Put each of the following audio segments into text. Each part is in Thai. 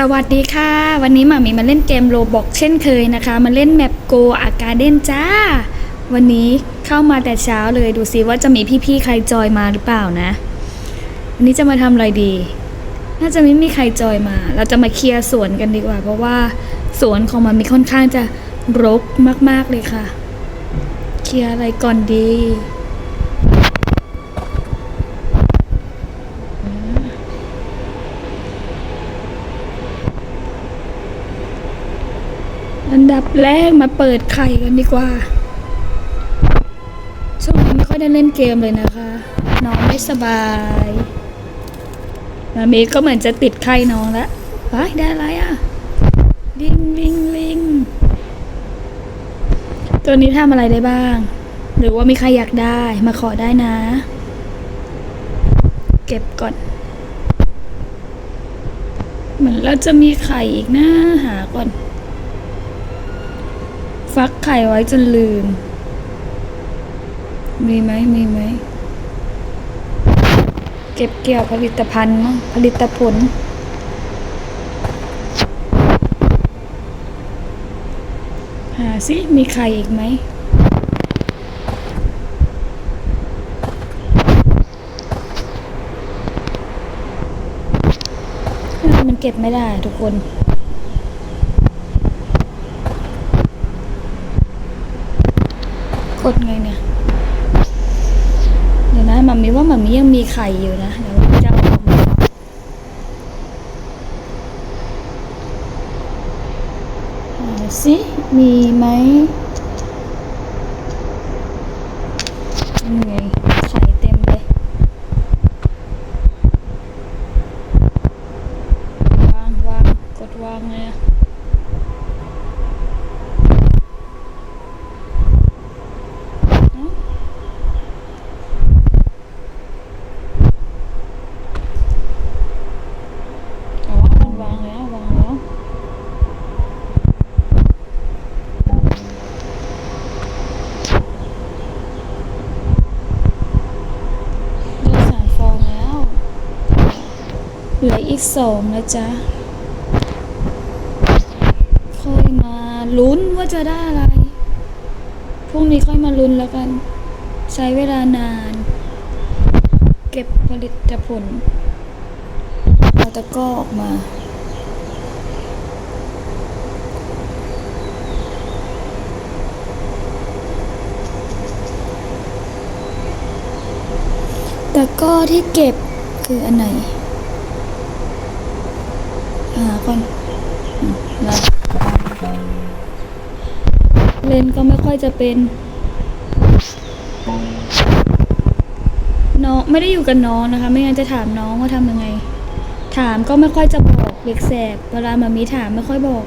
สวัสดีค่ะ วันนี้หมามีมาเล่นเกมโรบอกเช่นเคยนะคะ มาเล่นแมปโกอาการเดนจ้า วันนี้เข้ามาแต่เช้าเลยดูซิว่าจะมีพี่ๆใครจอยมาหรือเปล่านะ วันนี้จะมาทำอะไรดี น่าจะไม่มีใครจอยมา เราจะมาเคลียร์สวนกันดีกว่า เพราะว่าสวนของมันมีค่อนข้างจะรกมากๆเลยค่ะ เคลียร์อะไรก่อนดี อันดับแรกมาเปิดไข่กันดีกว่า ช่วงนี้ไม่ค่อยได้เล่นเกมเลยนะคะ น้องไม่สบายมามีก็เหมือนจะติดไข้น้องแล้วไปได้ไรอะ ลิงลิงลิงตัวนี้ทำอะไรได้บ้าง หรือว่ามีใครอยากได้มาขอได้นะ เก็บก่อน เหมือนเราจะมีไข่อีกนะหาก่อน ฟักไข่ไว้จนลืม มีไหมมีไหม เก็บเกี่ยวผลิตภัณฑ์มั้งผลิตผล หาสิ มีไข่อีกไหมมันเก็บไม่ได้ทุกคน ดไงเนี่ย เดี๋ยวนะมัมมี่ว่ามัมมี่ยังมีไข่อยู่นะ เดี๋ยวจะเอาออกมาหาสิ มีไหมนี่ไงไข่เต็มเลย วางวางกดวางเลยอะ อ๋อมันวางแล้ววางแล้ว ได้สามฟองแล้ว เห ลืออีกสองนะจ๊ะ ค่อยมาลุ้นว่าจะได้อะไร พรุ่งนี้ค่อยมาลุ้นแล้วกัน ใช้เวลานาน เก็บผลิตผลเอาตะก้อออกมาตะก้อที่เก็บคืออันไหน หาก่อนเลนก็ไม่ค่อยจะเป็นน้องไม่ได้อยู่กับน้องนะคะ ไม่งั้นจะถามน้องว่าทำยังไง ถามก็ไม่ค่อยจะบอกเด็กแสบเวลามามีถามไม่ค่อยบอก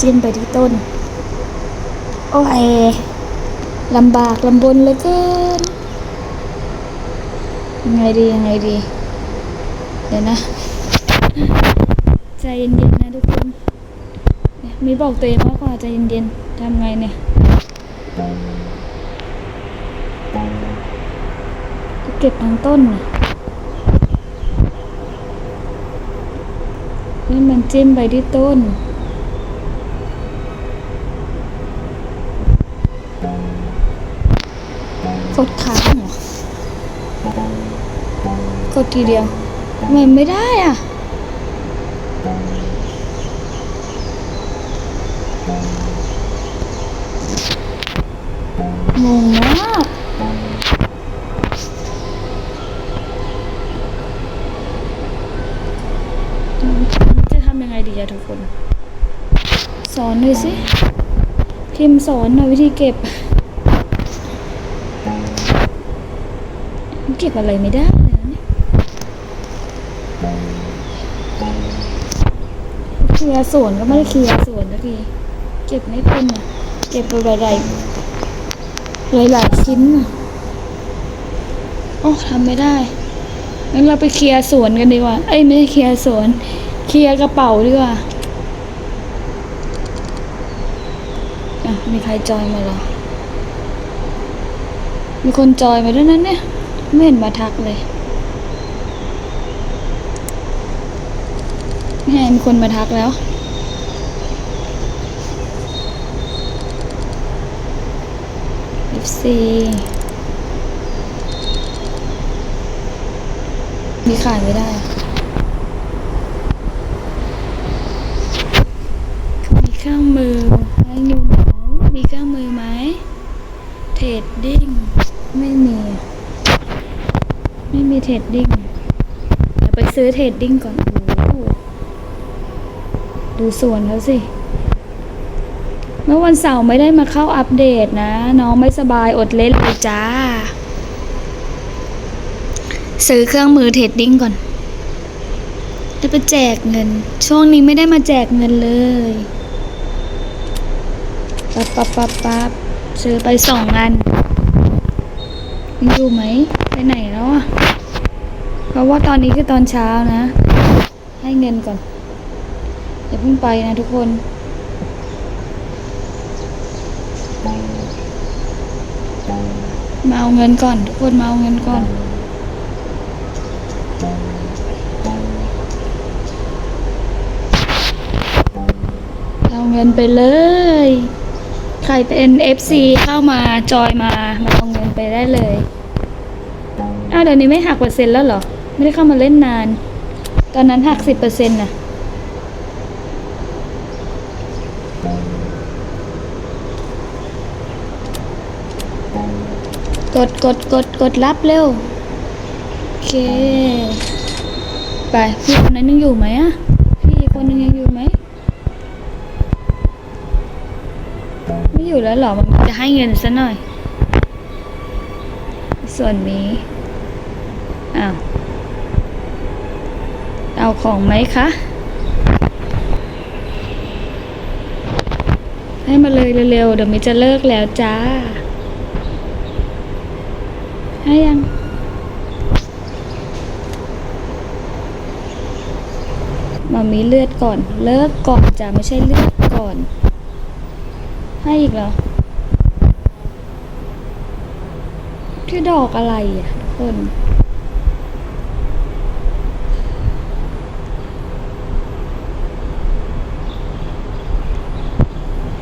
จิ้มไปที่ต้น โอ้ยลำบากลำบนเหลือเกินยังไงดียังไงดี เดี๋ยวนะ ใจเย็นๆนะทุกคนเนี่ยมีบอกตัวเองว่าก่อนใจเย็นๆทำไงเนี่ยจะเก็บทั้งต้นน่ะนี่มันจิ้มไปที่ต้น ทีเดียวทำไมไม่ได้อะงงมากจะทำยังไงดีอะทุกคน สอนหน่อยสิพิมพ์สอนหน่อยวิธีเก็บ เก็บอะไรไม่ได้เลยนะเนี่ย เคลียร์สวนก็ไม่ได้เคลียร์สวนสักทีเก็บไม่เป็นอะเก็บไปหลายๆหลายชิ้นอะโอ้ทำไม่ได้งั้นเราไปเคลียร์สวนกันดีกว่า เอ้ยไม่ได้เคลียร์สวน เคลียร์กระเป๋าดีกว่า อะ มีใครจอยมาหรอ มีคนจอยมาด้วยนั้นเนี่ย ไม่เห็นมาทักเลย นี่ไงมีคนมาทักแล้ว FC มีขายไม่ได้ มีเครื่องมือให้อยู่ไหนูมีเครื่องมือไหม เทรดดิ้ง ไม่มี ไม่มีเทรดดิ้ง เดี๋ยวไปซื้อเทรดดิ้งก่อน ดูส่วนแล้วสิ เมื่อวันเสาร์ไม่ได้มาเข้าอัปเดตนะ น้องไม่สบายอดเล่นเลยจ้า ซื้อเครื่องมือเทรดดิ้งก่อนจะไปแจกเงิน ช่วงนี้ไม่ได้มาแจกเงินเลยปั๊บปั๊บปั๊บปั๊บซื้อไปสองอันอยู่ไหม ไปไหนแล้วอะ เพราะว่าตอนนี้คือตอนเช้านะ ให้เงินก่อน อย่าเพิ่งไปนะทุกคนมาเอาเงินก่อน ทุกคนมาเอาเงินก่อนเอาเงินไปเลย ใครเป็น FC เข้ามาจอยมามาเอาเงินไปได้เลยอ้าวเดี๋ยวนี้ไม่หักเปอร์เซ็นต์แล้วเหรอ ไม่ได้เข้ามาเล่นนาน ตอนนั้นหักสิบเปอร์เซ็นต์น่ะ กดกดกดกดรับเร็ว โอเค ไป พี่คนนั้นยังอยู่ไหมอะพี่คนนึงยังอยู่ไหม ไม่อยู่แล้วหรอ มันจะให้เงินซะหน่อย ส่วนนี้ อ้าว เอาของไหมคะ ให้มาเลยเร็วๆ เดี๋ยวมิจะเลิกแล้วจ้า ให้ยัง มามีเลือดก่อน เลิกก่อนจ้ะไม่ใช่เลือดก่อน ให้อีกเหรอที่ดอกอะไรอะทุกคน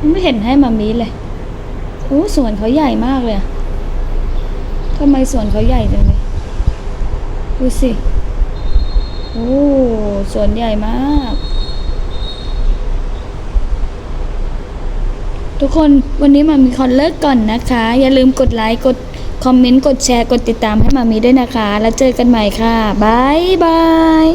ไม่เห็นให้มามีเลยโอ้สวนเขาใหญ่มากเลยทำไมสวนเขาใหญ่จังเลยดูสิโอ้สวนใหญ่มาก ทุกคนวันนี้มามีคอนเลิกก่อนนะคะ อย่าลืมกดไลค์กดคอมเมนต์ กดแชร์ กดติดตามให้มามีด้วยนะคะ แล้วเจอกันใหม่ค่ะบายบาย